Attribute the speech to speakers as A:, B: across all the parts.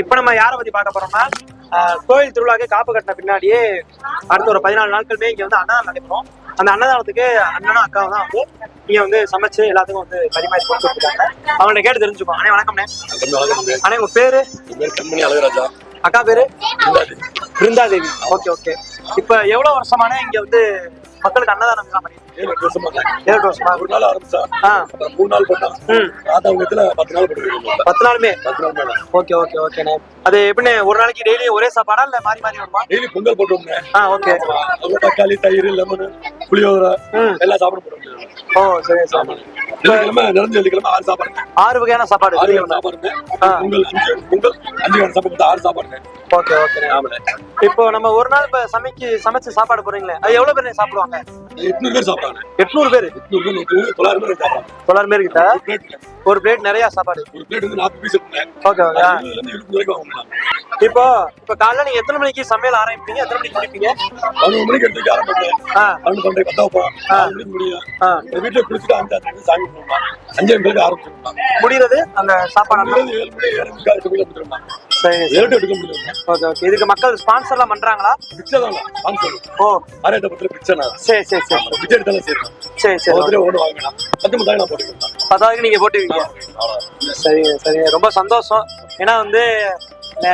A: இப்ப நம்ம யாரை பத்தி பார்க்க போறோம்னா கோயில் திருவிழாக்கு காப்பு கட்டின பின்னாடியே அடுத்த ஒரு பதினாலு நாட்களுமே இங்க வந்து அன்னதானம் நடைபெறும். அந்த அன்னதானத்துக்கு அண்ணனும் அக்காவும் தான் வந்து இங்க வந்து சமைச்சு எல்லாத்துக்கும் வந்து பரிமாறி கொடுத்துருக்காங்க அவங்கள்ட்ட கேட்டு தெரிஞ்சுப்போம் அண்ணே வணக்கம்ண்ணே அண்ணே. உங்க பேரு?
B: கண்மணி அழகராஜா.
A: அக்கா பேரு? பிருந்தாதேவி. Okay okay. இப்ப எவ்வளவு வருஷமான இங்க வந்து மக்களுக்கு அன்னதானம்
B: ஏழு எட்டு வருஷமா.
A: ஏழு வருஷமா?
B: ஒரு நாள் ஆரம்பிச்சா? மூணு நாள் பண்ணா?
A: ம்.
B: ராதாவுங்கத்துல பத்து நாள்
A: பத்து நாளுமே?
B: பத்து நாள் மேல.
A: ஓகே ஓகே ஓகேண்ணே அது எப்படிண்ணே? ஒரு நாளைக்கு டெய்லி ஒரே சாப்பாடா இல்ல மாறி மாறி வருமா?
B: டெய்லி பொங்கல் போட்டு விடுங்க
A: ஆ ஓகே.
B: தக்காளி தயிர் லெமன் புளியோதரை எல்லாம் சாப்பிட போடுங்க
A: ஓ சரி சரி
B: வெள்ளிக்கிழமை நிறைஞ்ச வெள்ளிக்கிழமை ஆறு சாப்பாடுங்க
A: ஆறு வகையான சாப்பாடு
B: ஆறு வகை சாப்பாடுங்க.
A: ஆ.
B: பொங்கல் அஞ்சு பொங்கல் அஞ்சு சாப்பாடு ஆறு சாப்பாடுங்க.
A: Okay okay.
B: ஆமாண்ணே
A: இப்போ நம்ம ஒரு நாள் இப்ப சமைக்கு சமைச்சு சாப்பாடு போறீங்களே அது எவ்வளவு பேர் சாப்பிடுவாங்க?
B: எட்நூறு பேர் சாப்பிடுறாங்க
A: எட்நூறு பேர்?
B: எட்நூறு பேர் பேர் தொள்ளாயிரம் பேர் சாப்பிடுறாங்க
A: தொள்ளாயிரம் பேர் கிட்ட?
B: ஒரு பிளேட்
A: நிறைய சாப்பாடு.
B: ஒரு பிளேட் வந்து நாற்பது பீஸ்
A: ஓகே ஓகே.
B: இருபது வரைக்கும் வாங்கலாம்.
A: இப்போ இப்போ காலைல நீங்க எத்தனை மணிக்கு சமையல் ஆரம்பிப்பீங்க? எத்தனை மணிக்கு முடிப்பீங்க?
B: பதினொரு மணிக்கு எடுத்து வைக்க ஆரம்பிப்பேன். பன்னெண்டு பன்னெண்டு பத்தா போறோம் நாலு மணிக்கு முடியும். வீட்டுல குளிச்சுட்டு அஞ்சு ஆறு மணிக்கு சாமி கும்பிடுவாங்க அஞ்சு மணிக்கு ஆரம்பிச்சிருப்பாங்க
A: முடிகிறது அந்த சாப்பாடு
B: ஏழு மணி ஏழு மணிக்கு
A: சரி
B: ஏழு டு எடுக்க
A: ஓகே ஓகே. இதுக்கு மக்கள் ஸ்பான்சர்லாம் பண்றாங்களா?
B: பிச்சை தான் ஸ்பான்சர்
A: ஓ.
B: ஆராய்ச்சி பத்திர பிச்சை நான்.
A: சரி சரி சரி.
B: பிச்சை எடுத்தாலும் சரி
A: சரி சரி
B: ஒருத்தரே ஓடு வாங்கலாம் பத்து நான் போட்டுக்கலாம்
A: பத்தாவது நீங்க போட்டுவீங்க. சரிங்க சரிங்க. ரொம்ப சந்தோஷம். ஏன்னா வந்து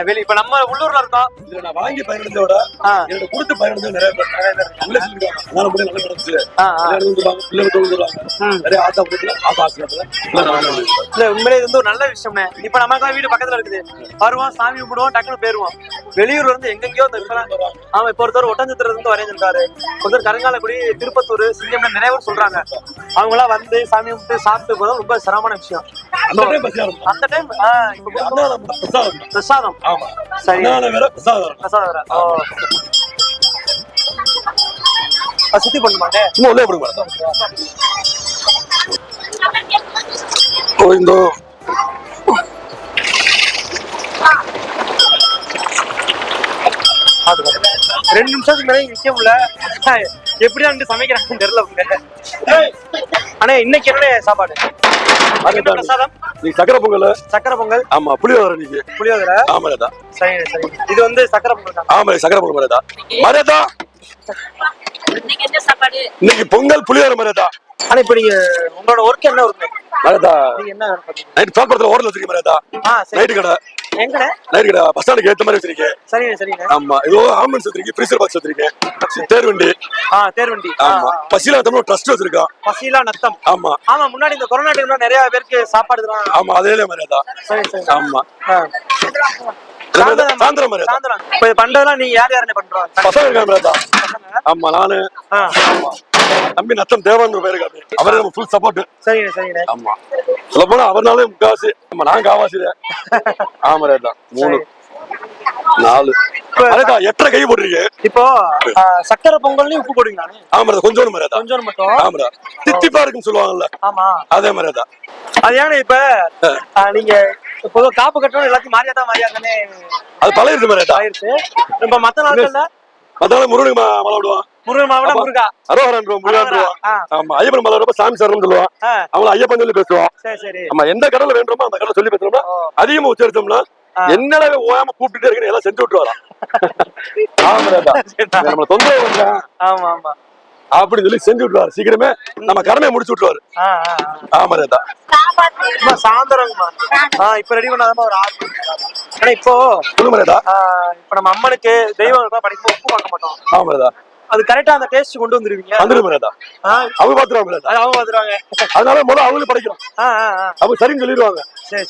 A: வெளி இப்ப நம்ம உள்ளூர்ல இருக்கோம்.
B: இதுல நான் வாங்கி
A: ஆ.
B: என்னோட கொடுத்து பயன்படுத்த நிறைய பேர் நிறைய பேர் அதனால நல்லா நடந்துச்சு. பிள்ளைங்க தொழுதுருவாங்க
A: ம்.
B: நிறைய ஆத்தா கொடுக்கல ஆத்தா ஆசிரியத்துல.
A: இல்ல உண்மையிலே இது வந்து ஒரு நல்ல விஷயம்னே இப்ப நமக்கு வீடு பக்கத்துல இருக்குது. வருவோம் சாமி கும்பிடுவோம் டக்குனு போயிருவோம். வெளியூர்ல இருந்து எங்கெங்கயோ இப்பெல்லாம் ஆமா இப்ப ஒருத்தர் ஒட்டஞ்சத்திர இருந்து வரைஞ்சிருக்காரு ஒருத்தர் கருங்காலக்குடி திருப்பத்தூர் சிங்கம் நிறைய பேர் சொல்றாங்க. அவங்க எல்லாம் வந்து சாமி கும்பிட்டு சாப்பிட்டு போதும் ரொம்ப சிரமமான விஷயம்.
B: அந்த டைம்
A: அந்த டைம்
B: பிரசாதம். ஆமா. பிரசாதம்.
A: பிரசாதம். சுத்தி பண்ணுமாங்க
B: சும்மா உள்ளே போடுங்க. மேடம் கோவிந்தோ
A: ரெண்டு நிமிஷத்துக்கு மேலே நிக்க முடியல. எப்படிதான் வந்து சமைக்கிறாங்கன்னு தெரியல அண்ணே இன்னைக்கு என்ன சாப்பாடு?
B: நீ சக்கரை பொங்கல்.
A: சக்கரை பொங்கல்?
B: ஆமா புளியோதரை நீங்க
A: புளியோதரை?
B: ஆமாடா
A: சரி சரி இது வந்து சக்கரை பொங்கல்
B: ஆமா சக்கரை பொங்கல் மரதா. மரதா.
C: இன்னைக்கு என்ன சாப்பாடு?
B: இன்னைக்கு பொங்கல் புளியோதரை மரதா.
A: ஆனா இப்ப நீங்க உங்களோட ஒர்க் என்ன ஒர்க்
B: மரதா.
A: நீங்க என்ன
B: நைட் தோட்டத்துல ஓடல வச்சிருக்கீங்க மரதா. நைட்டு கடை.
A: எங்கண்ணே
B: நைட் கடை பஸ் ஸ்டாண்டுக்கு மாதிரி
A: சரிங்க சரிங்க.
B: ஆமா. ஏதோ ஆம்புலன்ஸ் வச்சிருக்கீங்க ஃப்ரீசர் பாக்ஸ் வச்சிருக்கீங்க தேர் வண்டி
A: ஆ தேர்வண்டி.
B: ஆமா.
A: ஆ.
B: பசியில தமிழ் ட்ரஸ்ட் வச்சிருக்கோம்
A: பசிலா நத்தம்.
B: ஆமா.
A: ஆமா முன்னாடி இந்த கொரோனா டைம்ல நிறைய பேருக்கு சாப்பாடு தான்
B: ஆமா அதே
A: சரி சரி
B: ஆமா.
A: சாயந்தரம்
B: மரதா
A: சாயந்தரம். இப்ப இது பண்றதெல்லாம் நீங்க யார் யாருன்னு பண்றோம்
B: பசங்க ஆமா நானு. ஆமா. தம்பி நத்தம் தேவான் பேரு அவரே நம்ம ஃபுல் சப்போர்ட்
A: சரிங்க சரிங்க.
B: ஆமா. சொல்ல போனா அவர்னாலே முக்காவாசி நம்ம நான் காவாசி ஆமா ரேட்டா மூணு நாலு. எட்டரை கை போட்டிருக்கீங்க.
A: இப்போ சக்கரை பொங்கல்லையும் உப்பு போடுவீங்களா
B: ஆமாடா கொஞ்சோண்டு மரியாதா
A: கொஞ்சம் மட்டும்?
B: ஆமாடா தித்திப்பா இருக்குன்னு சொல்லுவாங்கல்ல.
A: ஆமா.
B: அதே மரியாதா
A: அது ஏன்னா இப்ப நீங்க பொதுவா காப்பு கட்டணும் எல்லாத்தையும் மாறியாதா மாறியாதானே
B: அது பழகிருது மரியாதா
A: ஆயிருச்சு இப்ப மத்த நாட்கள்ல
B: மத்தால முருகனுக்கு ம- மலை விடுவான்.
A: முருகன் மாவட்டம் முருகா.
B: அரோகரன். ஆமா ஐயப்பன் மலை சாமி சரணம் சொல்லுவான்
A: ஆ,
B: அவங்கள ஐயப்பன் சொல்லி பேசுவோம் நம்ம எந்த கடல்ல வேண்டுமோ அந்த கடலை சொல்லி பேசுறோம்னா. அதிகமா உச்சரித்தோம்னா. என்னடா ஓயாம கூப்பிட்டுட்டே இருக்கணும் எல்லாம் செஞ்சு விட்டு வரான் ஆமா மரியாதா நம்மள தொந்தரவு பண்றான்
A: ஆமா ஆமா.
B: அப்படின்னு சொல்லி செஞ்சு விட்டுருவாரு. சீக்கிரமே நம்ம கடமையை முடிச்சு விட்டுருவாரு. ஆமா ரேதா
A: ஆ இப்ப ரெடி பண்ணாதமா ஒரு ஆறு மணிக்கு. ஆனா இப்போ
B: சொல்லுங்க ரேதா
A: இப்ப நம்ம அம்மனுக்கு தெய்வங்களுக்குலாம் படிக்கும் உப்பு பார்க்க மாட்டோம்.
B: ஆமா ரேதா
A: அது கரெக்டா அந்த டேஸ்ட் கொண்டு வந்துருவீங்க. ஆ,
B: அவங்க பாத்துருவாங்க
A: அவங்க வந்துருவாங்க
B: அதனால முதல்ல அவங்களும் படிக்கிறோம் அவங்க சரின்னு சொல்லிடுவாங்க.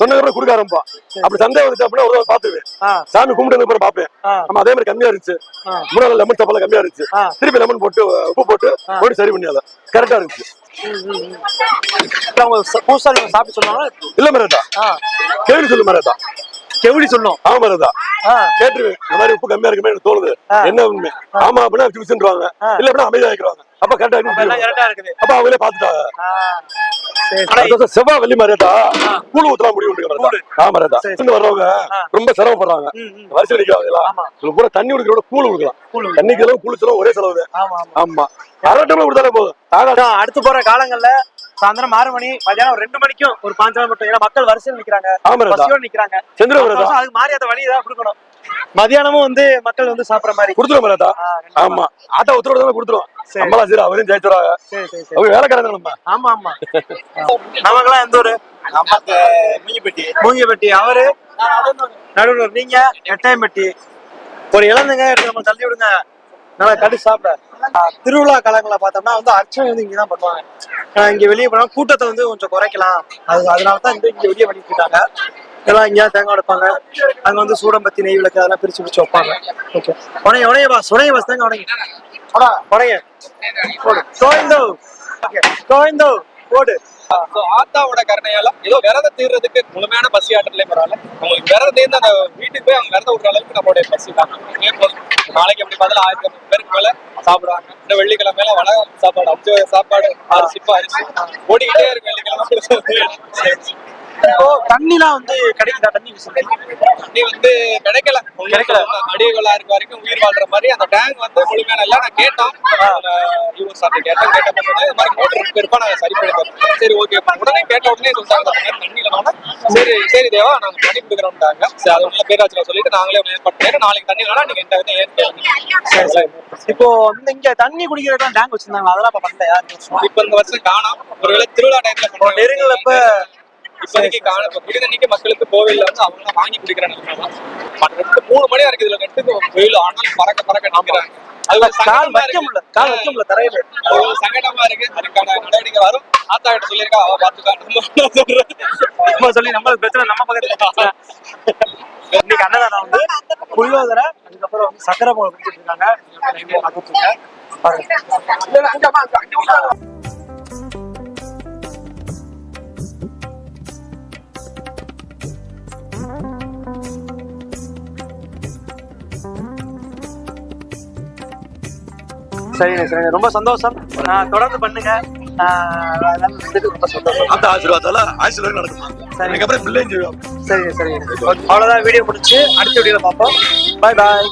B: சொன்னதுக்கு கொடுக்க ஆரம்பிப்பா. அப்படி சந்தேகம் வந்துச்சு அப்படின்னா ஒரு பாத்துருவேன். சாமி கும்பிட்டு அப்புறம் பாப்பேன். நம்ம அதே மாதிரி கம்மியா இருந்துச்சு.
A: ஆ.
B: மூணு லெமன் சப்பல கம்மியா இருந்துச்சு. திருப்பி லெமன் போட்டு உப்பு போட்டு போட்டு சரி பண்ணியாத. கரெக்டா இருந்துச்சு.
A: அவங்க பூசாரி சாப்பிட்டு சொல்லுவாங்க
B: இல்ல மரதா கேள்வி சொல்லு மரதா
A: கெவுடி சொல்லும்
B: ஆமா
A: ஆ.
B: கேட்டுருவேன் இந்த மாதிரி உப்பு கம்மியா இருக்குமே எனக்கு தோணுது. என்ன உண்மை? ஆமா அப்படின்னா
A: ஆ.
B: இல்ல அப்படின்னா அமைதியா இருக்கிறாங்க அப்ப கரெக்டா
A: இருக்குது.
B: அப்ப அவங்களே பாத்துட்டாங்க செவ்வாய் வெள்ளி மாதிரியா கூழ் ஊத்தலாம் முடியும். ஆமா ரேதா. இருந்து வர்றவங்க. ரொம்ப சிரமப்படுறாங்க. வரிசையில் நிக்கிறாங்களா பூரா தண்ணி குடிக்கிறோட கூழ் கொடுக்கலாம்.
A: கூழ்
B: தண்ணி செலவு கூழ் செலவு ஒரே செலவு.
A: ஆமா
B: அரை டம்ளர் கொடுத்தாலே போதும்.
A: அடுத்து போற காலங்கள்ல சாயந்தரம் ஆறு மணி மதியானம் ஒரு ரெண்டு மணிக்கும் ஒரு பாஞ்சு நாள் மட்டும். ஏன்னா மக்கள் வரிசையில் நிக்கிறாங்க. பசியோட நிக்கிறாங்க. அதுக்கு மாறி அந்த வழி ஏதாவது கொடுக்கணும். மதியானமும் வந்து மக்கள் வந்து சாப்பிடுற மாதிரி.
B: கொடுத்துருவோம்
A: கண்டிப்பா.
B: ஆமா. ஆட்டா உத்தரவு தானே கொடுத்துருவோம்.
A: சரி.
B: நம்மளா சரி அவரையும் ஜெயிச்சுறாங்க
A: சரி சரி சரி.
B: அவங்க வேலைக்காரங்க நம்ம.
A: ஆமா ஆமா. நமக்கெல்லாம் எந்த ஊரு?
D: நமக்கு மூங்கிப்பட்டி.
A: மூங்கிப்பட்டி. அவரு? நடுவர் நீங்க? எட்டாயம்பட்டி. ஒரு இளந்துங்க எடுத்து நம்ம தள்ளி விடுங்க. நல்லா கட்டி சாப்பிட. திருவிழா காலங்களை பார்த்தோம்னா வந்து அர்ச்சனை வந்து இங்கதான் பண்ணுவாங்க. இங்கே இங்க வெளியே போனா கூட்டத்தை வந்து கொஞ்சம் குறைக்கலாம். அது அதனால தான் இந்த இங்க வெளியே பண்ணிட்டு இருக்காங்க. எல்லாம் இங்கேயா தேங்காய் உடைப்பாங்க அங்க வந்து சூடம்பத்தி நெய் விளக்கு அதெல்லாம் பிரிச்சு பிரிச்சு வைப்பாங்க. ஓகே உனைய உனைய பாஸ் உடைய பாஸ் தாங்க உடைங்க உடைய கோவிந்தோ. ஓகே கோவிந்தோ. போடு.
D: ஆத்தாவோட கருணையால ஏதோ விரத தீர்றதுக்கு முழுமையான பசி ஆட்டத்திலே பரவாயில்ல உங்களுக்கு விரதம் தீர்ந்து அந்த வீட்டுக்கு போய் அவங்க விரத விடுற அளவுக்கு நம்மளுடைய பசி தான். நாளைக்கு எப்படி பார்த்தாலும் ஆயிரத்தி ஐம்பது பேருக்கு மேல சாப்பிடுவாங்க இந்த வெள்ளிக்கிழமையில வட சாப்பாடு அஞ்சு சாப்பாடு அரிசி அரிசி ஓடிக்கிட்டே இருக்கு வெள்ளிக்கிழமை.
A: இப்போ தண்ணிலாம் வந்து கிடைக்குதா? தண்ணி
D: தண்ணி வந்து கிடைக்கல. கிடைக்கல. அடிகளா இருக்க வரைக்கும் உயிர் வாழ்ற மாதிரி அந்த டேங்க் வந்து முழுமையான இல்ல. நான் கேட்டோம் யூஸ் சார் கேட்டோம் கேட்ட மாதிரி மோட்டர் இருப்பா நாங்க சரி பண்ணி தரோம் சரி ஓகே உடனே கேட்ட உடனே சொல்லிட்டாங்க இந்த மாதிரி தண்ணி இல்லைனா சரி சரி தேவா நாங்க பண்ணி கொடுக்குறோம்ட்டாங்க. சரி அது உள்ள பேராட்சியில சொல்லிட்டு நாங்களே ஏற்பாடு பண்ணி நாளைக்கு தண்ணி வேணா நீங்க இந்த விதம் ஏற்க
A: இப்போ வந்து இங்க தண்ணி குடிக்கிறதுக்கு டேங்க் வச்சிருந்தாங்க. அதெல்லாம் இப்ப பண்ணல.
D: இப்ப இந்த வருஷம் காணோம். ஒருவேளை திருவிழா டைம்ல
A: இப்போ நெருங்கலப்ப
D: இப்போதைக்கு காண இப்ப குடி தண்ணிக்கு மக்களுக்கு கோவில்ல வந்து அவங்க வாங்கி குடிக்கிற நிலைமை தான் மற்ற ரெண்டு மூணு மணி வரைக்கும் இதுல ரெண்டு வெயில் ஆனாலும் பறக்க பறக்க ஒரு
A: கால் வைக்க. முடியல. கால் வைக்க முடியல தரையில.
D: சங்கடமா இருக்கு. அதுக்கான நடவடிக்கை வரும். ஆத்தா கிட்ட சொல்லியிருக்கா அவ பாத்துக்கா நம்ம
A: நம்ம சொல்லி நம்மளுக்கு பிரச்சனை நம்ம பக்கத்துல. இன்னைக்கு அன்னதானம் வந்து புளியோதரை அதுக்கப்புறம் வந்து சக்கரை போல கொடுத்துட்டு இருக்காங்க. சரிங்க சரிங்க. ரொம்ப சந்தோஷம். தொடர்ந்து பண்ணுங்க. ரொம்ப சந்தோஷம்.
B: அந்த ஆசீர்வாதால ஆசீர்வாதம் நடக்குமா? பிள்ளையும் செய்வோம்
A: சரிங்க சரிங்க. அவ்வளவுதான் வீடியோ முடிச்சு அடுத்த வீடியோல பார்ப்போம். பாய் பாய்